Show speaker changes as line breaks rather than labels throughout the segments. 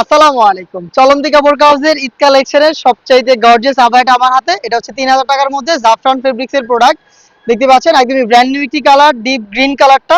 আসসালামু আলাইকুম। চলন্তি কাপড় হাউসের ঈদ কালেকশনের সবচাইতে গর্জিয়াস আবায়াটা আমার হাতে, এটা হচ্ছে তিন হাজার টাকার মধ্যে জাফরান ফেব্রিক্স এর প্রোডাক্ট দেখতে পাচ্ছেন, একদমই ব্র্যান্ড নিউ একটি কালার ডিপ গ্রিন কালারটা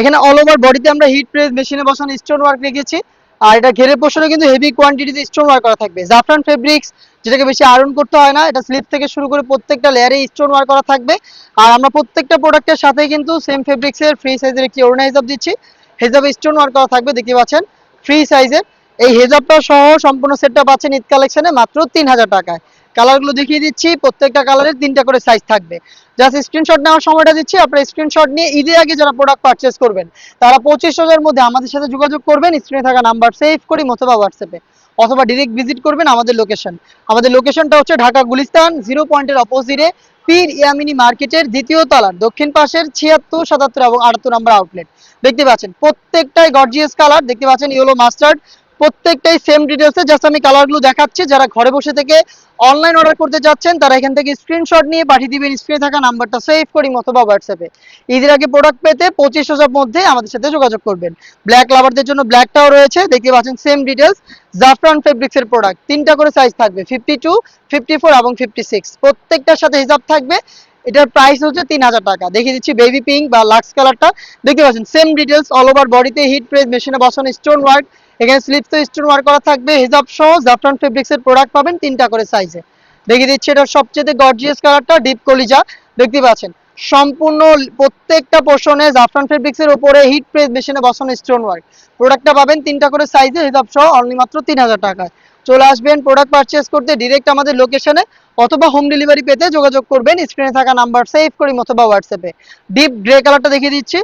এখানে অল ওভার বডিতে আমরা হিট প্রেস মেশিনে বসানো স্টোন ওয়ার্ক রেখেছি। আর এটা ঘেরের পোর্শনে কিন্তু হেভি কোয়ান্টিটিতে স্টোন ওয়ার্ক করা থাকবে। জাফরান ফেব্রিক্স যেটাকে বেশি আয়রন করতে হয় না, এটা স্লিপ থেকে শুরু করে প্রত্যেকটা লেয়ারে স্টোন ওয়ার্ক করা থাকবে। আর আমরা প্রত্যেকটা প্রোডাক্টের সাথে কিন্তু সেম ফেব্রিক্সের ফ্রি সাইজের একটি ওড়না হিসাব দিচ্ছি। হিসাবে স্টোন ওয়ার্ক করা থাকবে, দেখতে পাচ্ছেন ফ্রি সাইজের এই হেজাবটা সহ সম্পূর্ণ সেটটা পাচ্ছেন ঈদ কালেকশনে মাত্র তিন হাজার টাকায়। কালারগুলো দেখিয়ে দিচ্ছি, প্রত্যেকটা কালারের তিনটা করে সাইজ থাকবে। জাস্ট স্ক্রিনশট নেওয়ার সময়টা দিচ্ছি, আপনারা স্ক্রিনশট নিয়ে ঈদের আগে যারা প্রোডাক্ট পারচেস করবেন, তারা পঁচিশ হাজার মধ্যে আমাদের সাথে যোগাযোগ করবেন স্ক্রিনে থাকা নাম্বার সেভ করি অথবা হোয়াটসঅ্যাপে অথবা ডিরেক্ট ভিজিট করবেন আমাদের লোকেশন আমাদের লোকেশনটা হচ্ছে ঢাকা গুলিস্তান জিরো পয়েন্টের অপোজিটে পীর ইয়ামিনি মার্কেটের দ্বিতীয় তলার, দক্ষিণ পাশের ছিয়াত্তর, সাতাত্তর এবং আটাত্তর নম্বর আউটলেট দেখতে পাচ্ছেন, প্রত্যেকটাই গর্জিয়াস কালার দেখতে পাচ্ছেন ইয়েলো মাস্টার্ড প্রত্যেকটাই সেম ডিটেলসে জাস্ট আমি কালারগুলো দেখাচ্ছি। যারা ঘরে বসে থেকে অনলাইন অর্ডার করতে যাচ্ছেন, তারা এখান থেকে স্ক্রিনশট নিয়ে পাঠিয়ে দিবেন। স্ক্রিনে থাকা নাম্বারটা সেভ করি অথবা হোয়াটসঅ্যাপে ঈদের আগে প্রোডাক্ট পেতে পঁচিশ হাজার মধ্যে আমাদের সাথে যোগাযোগ করবেন। ব্ল্যাক লাভারদের জন্য ব্ল্যাকটাও রয়েছে। দেখতে পাচ্ছেন সেম ডিটেলস জাফরান ফেব্রিক্সের প্রোডাক্ট তিনটা করে সাইজ থাকবে। ফিফটি টু ফিফটি ফোর এবং ফিফটি সিক্স প্রত্যেকটার সাথে হিসাব থাকবে। এটার প্রাইস হচ্ছে তিন হাজার টাকা। দেখিয়ে দিচ্ছি বেবি পিঙ্ক বা লাক্স কালারটা দেখতে পাচ্ছেন সেম ডিটেলস অল ওভার বডিতে হিট প্রেস মেশিনে বসানো স্টোন ওয়ার্ক এখানে স্লিপস তো স্টোন ওয়ার্ক করা থাকবে হিজাব সহ জাফরান ফেব্রিক্স এর প্রোডাক্ট পাবেন তিনটা করে সাইজে দেখিয়ে দিচ্ছি এটার সবচেয়ে গর্জিয়াস কালারটা ডিপ কলিজা। দেখতে পাচ্ছেন, সম্পূর্ণ প্রত্যেকটা পোর্শনে জাফরান ফেব্রিক্স এর উপরে হিট প্রেস মেশিনে বসানো স্টোন ওয়ার্ক প্রোডাক্টটা পাবেন তিনটা করে সাইজে হিসাব সহ অনলি মাত্র তিন হাজার টাকায়। চলে আসবেন প্রোডাক্ট পারচেস করতে ডিরেক্ট আমাদের লোকেশনে অথবা হোম ডেলিভারি পেতে যোগাযোগ করবেন। স্ক্রিনে থাকা নাম্বার সেভ করি অথবা হোয়াটসঅ্যাপে ডিপ গ্রে কালারটা দেখিয়ে দিচ্ছি।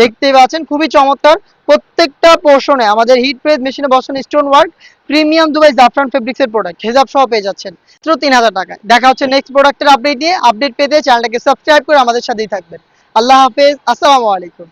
দেখতেই পাচ্ছেন, খুবই চমৎকার। প্রত্যেকটা পোর্শনে আমাদের হিট প্রেস মেশিনে বসানো স্টোন ওয়ার্ক প্রিমিয়াম দুবাই জাফরান ফেব্রিক্সের প্রোডাক্ট হেজাব সহ পেয়ে যাচ্ছেন। মাত্র তিন হাজার টাকায়। দেখা হচ্ছে নেক্সট প্রোডাক্টের আপডেট নিয়ে। আপডেট পেতে চ্যানেলটাকে সাবস্ক্রাইব করে আমাদের সাথেই থাকবেন। আল্লাহ হাফেজ, আসসালামু আলাইকুম।